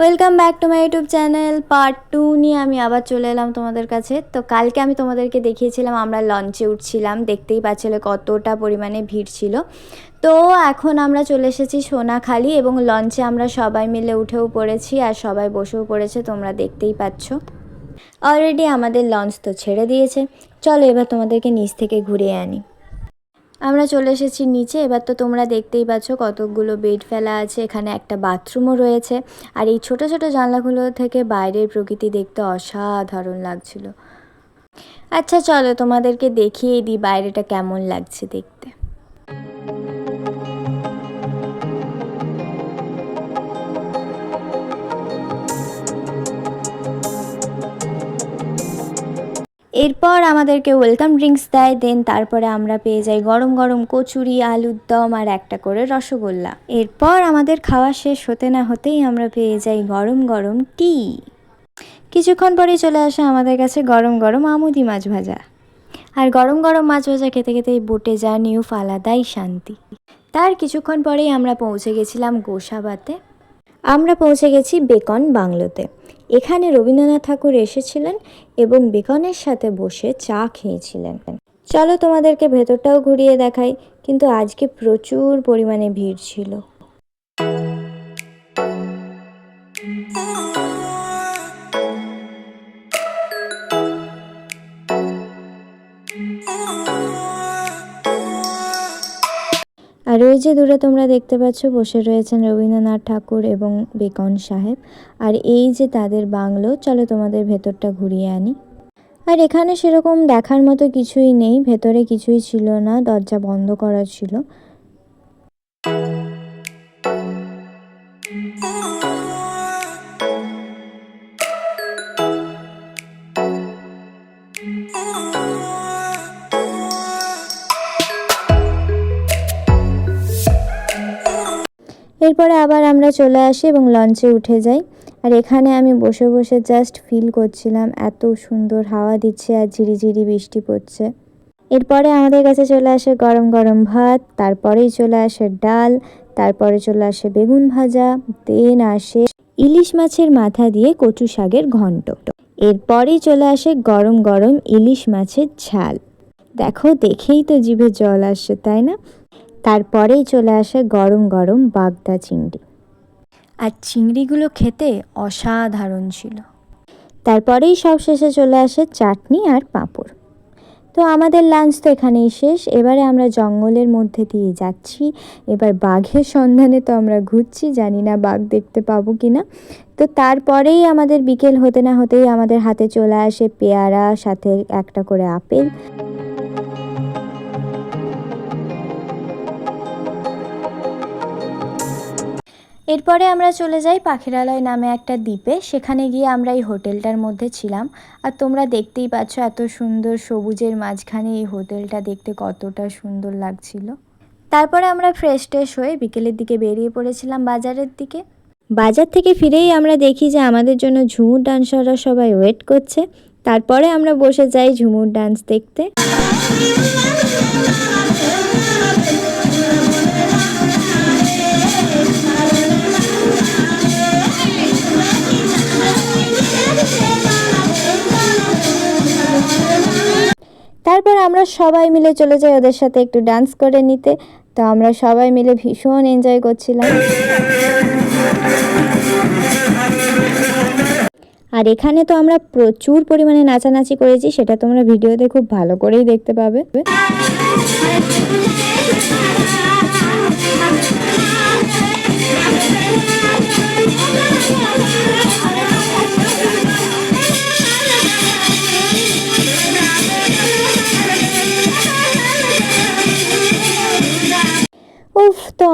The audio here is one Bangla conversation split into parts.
Welcome back to my YouTube channel part two নিয়ে আমি আবার চলে এলাম তোমাদের কাছে। তো কালকে আমি তোমাদেরকে দেখিয়েছিলাম, আমরা লঞ্চে উঠছিলাম, দেখতেই পাচ্ছিলে কতটা পরিমাণে ভিড় ছিল। তো এখন আমরা চলে এসেছি সোনাখালি এবং লঞ্চে আমরা সবাই মিলে উঠেও পড়েছি আর সবাই বসেও পড়েছে, তোমরা দেখতেই পাচ্ছ। অলরেডি আমাদের লঞ্চ তো ছেড়ে দিয়েছে। চলো এবার তোমাদেরকে নিচ থেকে ঘুরিয়ে আনি। আমরা চলে এসেছি নিচে। এবার তো তোমরা দেখতেই পাচ্ছ কতকগুলো বেড ফেলা আছে, এখানে একটা বাথরুমও রয়েছে। আর এই ছোট ছোট জানলাগুলো থেকে বাইরের প্রকৃতি দেখতে অসাধারণ লাগছিল। আচ্ছা চলো তোমাদেরকে দেখিয়ে দিই বাইরেটা কেমন লাগছে দেখতে। এরপর আমাদেরকে ওয়েলকাম ড্রিঙ্কস দেয় দেন তারপরে আমরা পেয়ে যাই গরম গরম কচুরি, আলুর দম আর একটা করে রসগোল্লা। এরপর আমাদের খাওয়া শেষ হতে না হতেই আমরা পেয়ে যাই গরম গরম টি কিছুক্ষণ পরেই চলে আসে আমাদের কাছে গরম গরম আমুদি মাছ ভাজা। আর গরম গরম মাছ ভাজা খেতে খেতে বোটে যা নিউ আলাদাই শান্তি। তার কিছুক্ষণ পরেই আমরা পৌঁছে গেছিলাম গোসাবাতে। আমরা পৌঁছে গেছি বেকন বাংলোতে। এখানে রবীন্দ্রনাথ ঠাকুর এসেছিলেন এবং বেকনের সাথে বসে চা খেয়েছিলেন। চলো তোমাদেরকে ভেতরটাও ঘুরিয়ে দেখাই, কিন্তু আজকে প্রচুর পরিমাণে ভিড় ছিল। আর ওই যে দূরে তোমরা দেখতে পাচ্ছ, বসে রয়েছেন রবীন্দ্রনাথ ঠাকুর এবং বেকন সাহেব। আর এই যে তাদের বাংলো, চলো তোমাদের ভেতরটা ঘুরিয়ে আনি। আর এখানে সেরকম দেখার মতো কিছুই নেই, ভেতরে কিছুই ছিল না, দরজা বন্ধ করা ছিল। এরপরে আবার আমরা চলে আসি এবং লঞ্চে উঠে যাই। আর এখানে আমি বসে বসে জাস্ট ফিল করছিলাম, এত সুন্দর হাওয়া দিচ্ছে আর ঝিরিঝিরি বৃষ্টি পড়ছে। এরপরে আমাদের কাছে চলে আসে গরম গরম ভাত, তারপরেই চলে আসে ডাল, তারপরে চলে আসে বেগুন ভাজা দেন আসে ইলিশ মাছের মাথা দিয়ে কচু শাকের ঘন্ট। এরপরেই চলে আসে গরম গরম ইলিশ মাছের ঝাল। দেখো, দেখেই তো জিভে জল আসছে, তাই না? তারপরেই চলে আসে গরম গরম বাগদা চিংড়ি। আর চিংড়িগুলো খেতে অসাধারণ ছিল। তারপরেই সব শেষে চলে আসে চাটনি আর পাঁপড়। তো আমাদের লাঞ্চ তো এখানেই শেষ। এবারে আমরা জঙ্গলের মধ্যে দিয়ে যাচ্ছি। এবার বাঘের সন্ধানে তো আমরা ঘুরছি। জানি না বাঘ দেখতে পাবো কি না তো তারপরেই আমাদের বিকেল হতে না হতেই আমাদের হাতে চলে আসে পেয়ারা সাথে একটা করে আপেল। এরপরে আমরা চলে যাই পাখিরালয় নামে একটা দ্বীপে। সেখানে গিয়ে আমরা এই হোটেলটার মধ্যে ছিলাম। আর তোমরা দেখতেই পাচ্ছ এত সুন্দর সবুজের মাঝখানে এই হোটেলটা দেখতে কতটা সুন্দর লাগছিল। তারপরে আমরা ফ্রেশ ট্রেশ হয়ে বিকেলের দিকে বেরিয়ে পড়েছিলাম বাজারের দিকে। বাজার থেকে ফিরেই আমরা দেখি যে আমাদের জন্য ঝুমুর ডান্সাররা সবাই ওয়েট করছে। তারপরে আমরা বসে যাই ঝুমুর ডান্স দেখতে। আমরা সবাই মিলে চলে যাই ওদের সাথে একটু ডান্স করে নিতে। তো আমরা সবাই মিলে ভীষণ এনজয় করছিলাম। আর এখানে তো আমরা প্রচুর পরিমাণে নাচানাচি করেছি, সেটা তোমরা ভিডিওতে খুব ভালো করেই দেখতে পাবে।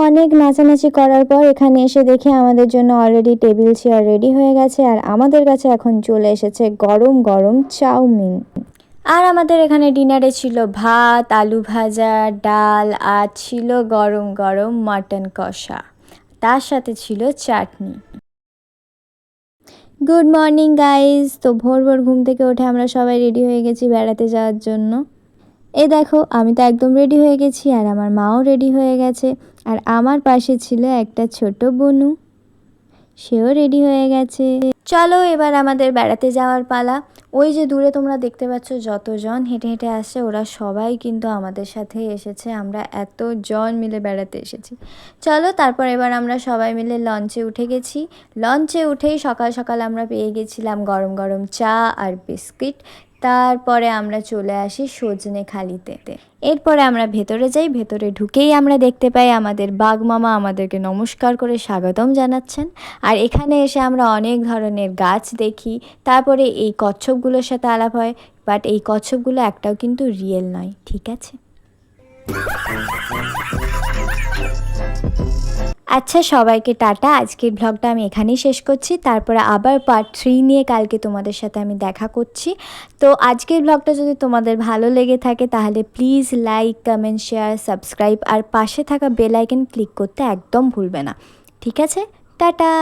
অনেক নাচানাচি করার পর এখানে এসে দেখি আমাদের জন্য অলরেডি টেবিল চেয়ার রেডি হয়ে গেছে আর আমাদের কাছে এখন চলে এসেছে গরম গরম চাউমিন। আর আমাদের এখানে ডিনারে ছিল ভাত, আলু ভাজা, ডাল আর ছিল গরম গরম মাটন কষা। তার সাথে ছিল চাটনি। গুড মর্নিং গাইজ তো ভোর ভোর ঘুম থেকে উঠে আমরা সবাই রেডি হয়ে গেছি বেড়াতে যাওয়ার জন্য। এই দেখো, আমি তো একদম রেডি হয়ে গেছি, আর আমার মাও রেডি হয়ে গেছে, আর আমার পাশে ছিল একটা ছোট বনু। সেও রেডি হয়ে গেছে। চলো এবার আমাদের বেড়াতে যাওয়ার পালা। ওই যে দূরে তোমরা দেখতে পাচ্ছ, যতজন হেঁটে হেঁটে আসছে, ওরা সবাই কিন্তু আমাদের সাথে এসেছে। আমরা এত জন মিলে বেড়াতে এসেছি। চলো, তারপর এবার আমরা সবাই মিলে লঞ্চে উঠে গেছি। লঞ্চে উঠেই সকাল সকাল আমরা পেয়ে গেছিলাম গরম গরম চা আর বিস্কিট। তারপরে আমরা চলে আসি সজনে খালিতে এরপরে আমরা ভেতরে যাই, ভেতরে ঢুকেই আমরা দেখতে পাই আমাদের বাঘ মামা আমাদেরকে নমস্কার করে স্বাগতম জানাচ্ছেন। আর এখানে এসে আমরা অনেক ধরনের গাছ দেখি, তারপরে এই কচ্ছপগুলোর সাথে আলাপ হয়, বাট এই কচ্ছপগুলো একটাও কিন্তু রিয়েল নয়, ঠিক আছে? আচ্ছা সবাইকে টাটা। আজকের ভ্লগটা আমি এখানেই শেষ করছি। তারপরে আবার পার্ট থ্রি নিয়ে কালকে তোমাদের সাথে আমি দেখা করছি। তো আজকের ভ্লগটা যদি তোমাদের ভালো লেগে থাকে, তাহলে please like comment share subscribe আর পাশে থাকা বেল আইকন ক্লিক করতে একদম ভুলবে না। ঠিক আছে? টাটা!